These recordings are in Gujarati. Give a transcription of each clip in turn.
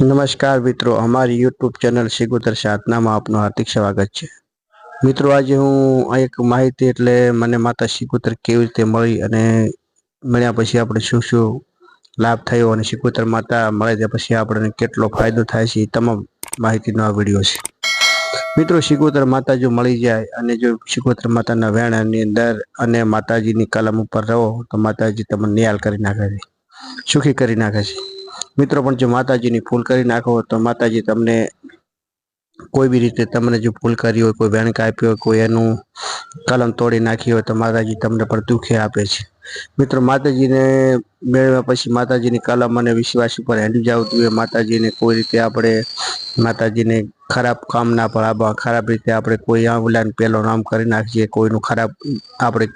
નમસ્કાર મિત્રો, અમારી યુટ્યુબ ચેનલ શિગોતર સાધનામાં આપનું હાર્દિક સ્વાગત છે. મિત્રો, આજે હું એક માહિતી એટલે મને માતા શિગોતર કેવી રીતે મળી અને મળ્યા પછી આપણે શું શું લાભ થયો અને શિગોતર માતા મળે ત્યાં પછી આપણને કેટલો ફાયદો થાય છે એ તમામ માહિતીનો આ વીડિયો છે. મિત્રો શિગોતર માતા જો મળી જાય અને જો શિગોતર માતાના વેણાની અંદર અને માતાજીની કલમ ઉપર રહો તો માતાજી તમને નિયાલ કરી નાખે છે, સુખી કરી નાખે છે. મિત્રો, પણ જો માતાજીની ફૂલ કરી નાખો તો માતાજી તમને કોઈ બી રીતે તમને જો ભૂલ કરી હોય, કોઈ વેણ કાપ્યો હોય, કોઈ એનું કલમ તોડી નાખી હોય તો માતાજી તમને પણ દુઃખે આપે છે. મિત્રો, માતાજીને મેળવ્યા પછી માતાજીની કલમ અને વિશ્વાસ ઉપર હેન્ડી જવું જોઈએ માતાજીને કોઈ રીતે આપણે માતાજીને ખરાબ કામ ના પણ ખરાબ રીતે આપણે કોઈ આંબલાને પહેલો નામ કરી નાખીએ, કોઈનું ખરાબ આપણે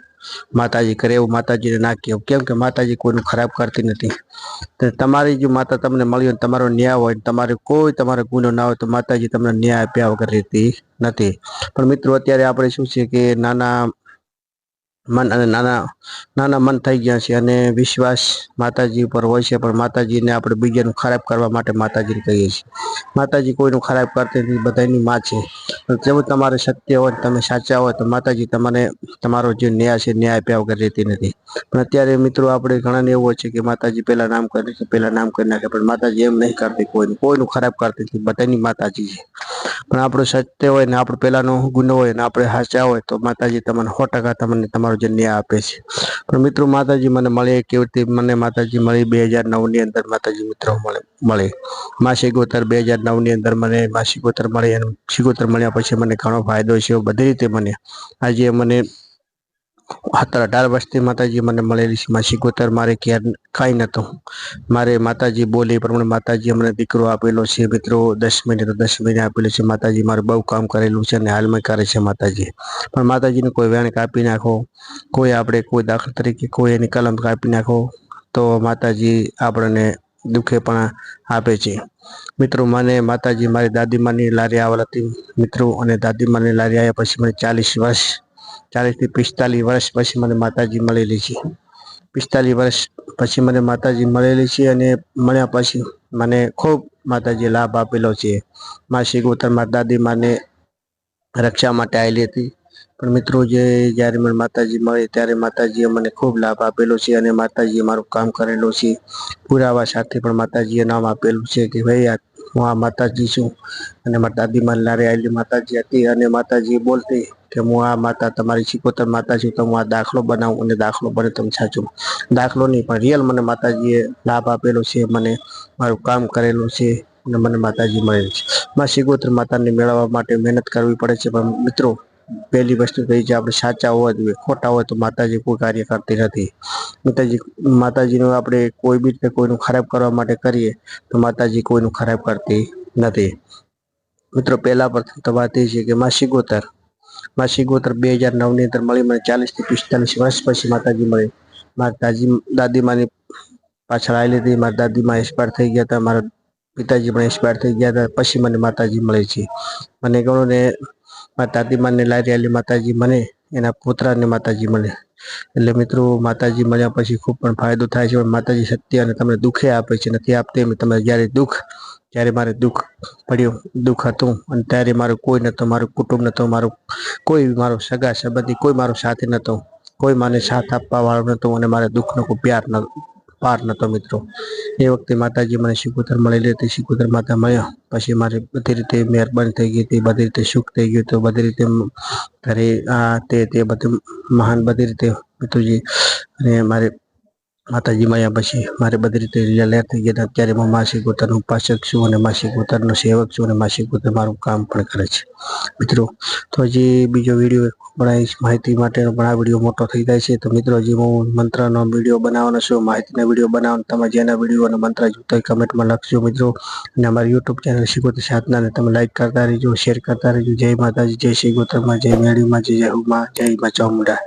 માતાજી કરે એવું માતાજીને ના કહેવું કેમ કે માતાજી કોઈનું ખરાબ કરતી નથી. તમારી જો માતા તમને મળી હોય તમારો ન્યાય હોય તમારે કોઈ તમારો ગુનો ના હોય તો માતાજી તમને ન્યાય આપ્યા વગર રહેતી નથી. પણ મિત્રો, અત્યારે આપણે શું છે કે નાના મન અને નાના નાના મન થઈ ગયા છે અને વિશ્વાસ માતાજી ઉપર હોય છે, પણ માતાજીને આપણે બીજાનું ખરાબ કરવા માટે માતાજીને કહીએ છીએ. માતાજી કોઈનું ખરાબ કરતી નથી બધાની માં છે. જેવું તમારે સત્ય હોય તમે સાચા હોય તો માતાજી તમને, તમારો જે ન્યાય છે, ન્યાય આપ્યા વગર રહેતી નથી. પણ અત્યારે મિત્રો આપણે ઘણાને એવું હોય છે કે માતાજી પહેલાં નામ કરે છે પહેલાં નામ કરી નાખે, પણ માતાજી એમ નહીં કરતી કોઈનું. કોઈનું ખરાબ કરતી નથી બધાની માતાજી છે. પણ આપણું સત્ય હોય ને આપણો પેલાનો ગુનો હોય ને આપણે સાચા હોય તો માતાજી તમને સો ટકા તમને તમારો જે ન્યાય આપે છે. પણ મિત્રો માતાજી મને મળે કેવી રીતે મને માતાજી મળી બે હજાર નવની અંદર માતાજી મિત્રો મળે મળે. માસી ગોતર બે હજાર નવની અંદર મને માસી ગોતર મળી અને શિગોતર મળ્યા પછી મને ઘણો ફાયદો છે બધી રીતે મને. આજે મને સત્તર અઢાર વર્ષથી માતાજી મને મળેલી છે. માસી ગોતર મારે ક્યાં કાંઈ નહોતું મારે માતાજી બોલે પ્રમાણે માતાજી અમને દીકરો આપેલો છે. મિત્રો, દસ મહિને તો દસ મહિને આપેલો છે. માતાજી મારે બહુ કામ કરેલું છે અને હાલમાં કરે છે માતાજી. પણ માતાજીને કોઈ વેણ કાપી નાખો, કોઈ આપણે કોઈ દાખલા તરીકે કોઈ એની કલમ કાપી નાખો, તો માતાજી આપણને દુઃખે પણ આપે છે. મિત્રો, મને માતાજી મારી દાદીમાની લારી આવેલ હતી મિત્રો, અને દાદીમાની લારી આવ્યા પછી મને ચાલીસ વર્ષ ચાલીસથી પિસ્તાલીસ વર્ષ પછી મને માતાજી મળેલી છે. પિસ્તાલીસ વર્ષ પછી મને માતાજી મળેલી છે અને મળ્યા પછી મને ખૂબ માતાજી લાભ આપેલો છે. માસી ગોતર મારા દાદી માને રક્ષા માટે આવેલી હતી. પણ મિત્રો જે જ્યારે મને માતાજી મળે ત્યારે માતાજીએ મને ખૂબ લાભ આપેલો છે અને માતાજીએ મારું કામ કરેલું છે. પુરાવા સાથે પણ માતાજીએ નામ આપેલું છે કે ભાઈ આ હું આ માતાજી છું. અને મારા દાદી માં લારે આવેલી માતાજી હતી અને માતાજી બોલતી કે હું આ માતા તમારી શીખોતર માતા છું, તો હું આ દાખલો બનાવું અને દાખલો બને તમે સાચું. દાખલો નહીં, પણ રિયલ મને માતાજીએ લાભ આપેલો છે, મને મારું કામ કરેલું છે અને મને માતાજી મળેલ છે. માં શિગોત્ર માતાને મેળવવા માટે મહેનત કરવી પડે છે, પણ મિત્રો પહેલી વસ્તુ કહી છે, આપણે સાચા હોવા જોઈએ. ખોટા હોય તો માતાજી કોઈ કાર્ય કરતી નથી. માતાજી, માતાજીનું આપણે કોઈ બી રીતે કોઈનું ખરાબ કરવા માટે કરીએ, તો માતાજી કોઈનું ખરાબ કરતી નથી. મિત્રો, પહેલા પ્રથમ તો વાત એ છે કે માસી ગોતર માસી ગોતર બે હજાર નવની અંદર મળી મને ચાલીસથી પિસ્તાલીસ વર્ષ પછી માતાજી મળી. મારા દાદી દાદીમાની પાછળ આવેલી હતી. મારા દાદીમાં એક્સપાયર થઈ ગયા હતા. મારા પિતાજી પણ એક્સપાયર થઈ ગયા હતા. પછી મને માતાજી મળે છે. મને ગણો ને મારા દાદીમાને લારી માતાજી મને, એના પુત્રાને માતાજી મળે એટલે મિત્રો, માતાજી મળ્યા પછી ખૂબ પણ ફાયદો થાય છે માતાજી સત્ય અને તમને દુઃખે આપે છે, નથી આપતી, એમ તમે જ્યારે દુઃખ, ત્યારે મારે દુઃખ પડ્યું, દુઃખ હતું. અને ત્યારે મારું કોઈ નહોતો મારું કુટુંબ નહોતું મારું કોઈ મારો સગા સંબંધી કોઈ મારો સાથી નહોતો કોઈ મને સાથ આપવા વાળો નહોતો અને મારે દુઃખનો કોઈ પ્યાર ન પાર નહોતો મિત્રો. એ વખતે માતાજી મને શિકોતર મળેલી હતી શિકોતર માતા મળ્યા. પછી મારી બધી રીતે મહેરબાની થઈ ગઈ હતી, બધી રીતે સુખ થઈ ગયું હતું, બધી રીતે ઘરે આ તે તે બધું મહાન બધી રીતે મિત્રોજી અને મારે માતાજી માયા પછી મારે બધી રીતે લહેર થઈ ગયા અત્યારે હું માસી ગોતરનો ઉપાસક છું અને માસી ગોતરનો સેવક છું અને માસી ગોતર મારું કામ પણ કરે છે. મિત્રો, તો હજી બીજો વીડિયો બનાવીશ માહિતી માટેનો પણ આ વીડિયો મોટો થઈ જાય છે. તો મિત્રો, હજી હું મંત્રનો વીડિયો બનાવવાનો છું. માહિતીનો વીડિયો બનાવવાનો, તમે જેના વીડિયો અને મંત્ર જોતા કમેન્ટમાં લખજો મિત્રો. અને અમારી યુટ્યુબ ચેનલ શીખોતી સાધનાને તમે લાઈક કરતા રહેજો શેર કરતા રહેજો. જય માતાજી, જય શ્રી ગોતરમાં, જય મેળીમાં, જય હુમાં જય માં ચામુંડા.